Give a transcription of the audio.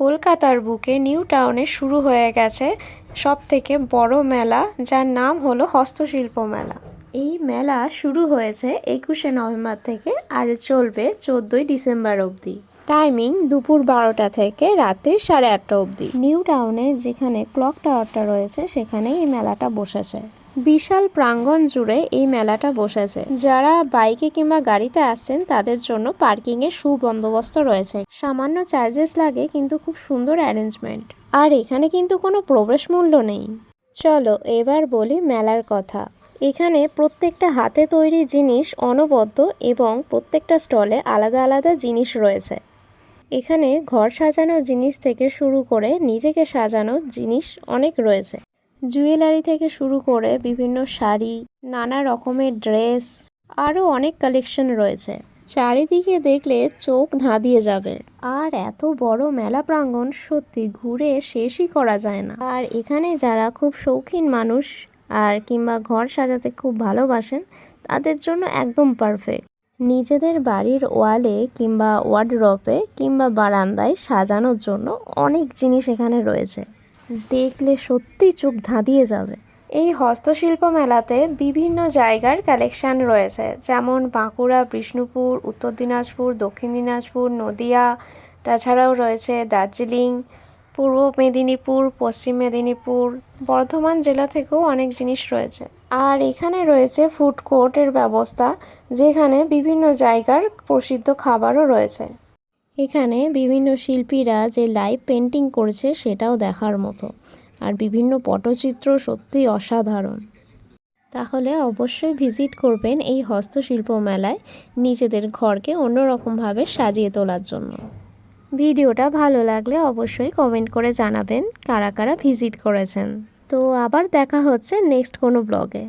কলকাতার বুকে নিউ টাউনে শুরু হয়ে গেছে সব থেকে বড় মেলা, যার নাম হলো হস্তশিল্প মেলা। এই মেলা শুরু হয়েছে একুশে নভেম্বর থেকে আর চলবে চোদ্দোই ডিসেম্বর অবধি। টাইমিং দুপুর বারোটা থেকে রাত্রি সাড়ে আটটা অবধি। নিউ টাউনে যেখানে ক্লক টাওয়ারটা রয়েছে সেখানে এই মেলাটা বসেছে। বিশাল প্রাঙ্গণ জুড়ে এই মেলাটা বসেছে। যারা বাইকে কিংবা গাড়িতে আসছেন, তাদের জন্য পার্কিং এর সুবন্দোবস্ত রয়েছে। সামান্য চার্জেস লাগে, কিন্তু খুব সুন্দর অ্যারেঞ্জমেন্ট আর এখানে কিন্তু কোনো প্রবেশ মূল্য নেই। চলো, এবার বলি মেলার কথা। এখানে প্রত্যেকটা হাতে তৈরি জিনিস অনবদ্য এবং প্রত্যেকটা স্টলে আলাদা আলাদা জিনিস রয়েছে। এখানে ঘর সাজানো জিনিস থেকে শুরু করে নিজেকে সাজানো জিনিস অনেক রয়েছে। জুয়েলারি থেকে শুরু করে বিভিন্ন শাড়ি, নানা রকমের ড্রেস, আরও অনেক কালেকশন রয়েছে। চারিদিকে দেখলে চোখ ধাঁধিয়ে যাবে। আর এত বড় মেলা প্রাঙ্গণ সত্যি ঘুরে শেষই করা যায় না। আর এখানে যারা খুব শৌখিন মানুষ আর কিংবা ঘর সাজাতে খুব ভালোবাসেন, তাদের জন্য একদম পারফেক্ট নিজেদের বাড়ির ওয়ালে কিংবা ওয়ার্ডরোবে কিংবা বারান্দায় সাজানোর জন্য অনেক জিনিস এখানে রয়েছে। দেখলে সত্যি চোখ ধাঁধিয়ে যাবে। এই হস্তশিল্প মেলাতে বিভিন্ন জায়গার কালেকশন রয়েছে, যেমন বাঁকুড়া, বিষ্ণুপুর, উত্তর দিনাজপুর, দক্ষিণ দিনাজপুর, নদিয়া, তাছাড়াও রয়েছে দার্জিলিং, পূর্ব মেদিনীপুর, পশ্চিম মেদিনীপুর, বর্ধমান জেলা থেকেও অনেক জিনিস রয়েছে। আর এখানে রয়েছে ফুড কোর্টের ব্যবস্থা, যেখানে বিভিন্ন জায়গার প্রসিদ্ধ খাবারও রয়েছে। এখানে বিভিন্ন শিল্পীরা যে লাইভ পেন্টিং করছে সেটাও দেখার মতো। আর বিভিন্ন পটচিত্র সত্যিই অসাধারণ। তাহলে অবশ্যই ভিজিট করবেন এই হস্তশিল্প মেলায় নিজেদের ঘরকে অন্যরকমভাবে সাজিয়ে তোলার জন্য। ভিডিওটা ভালো লাগলে অবশ্যই কমেন্ট করে জানাবেন কারা কারা ভিজিট করেছেন। তো আবার দেখা হচ্ছে নেক্সট কোনো ব্লগে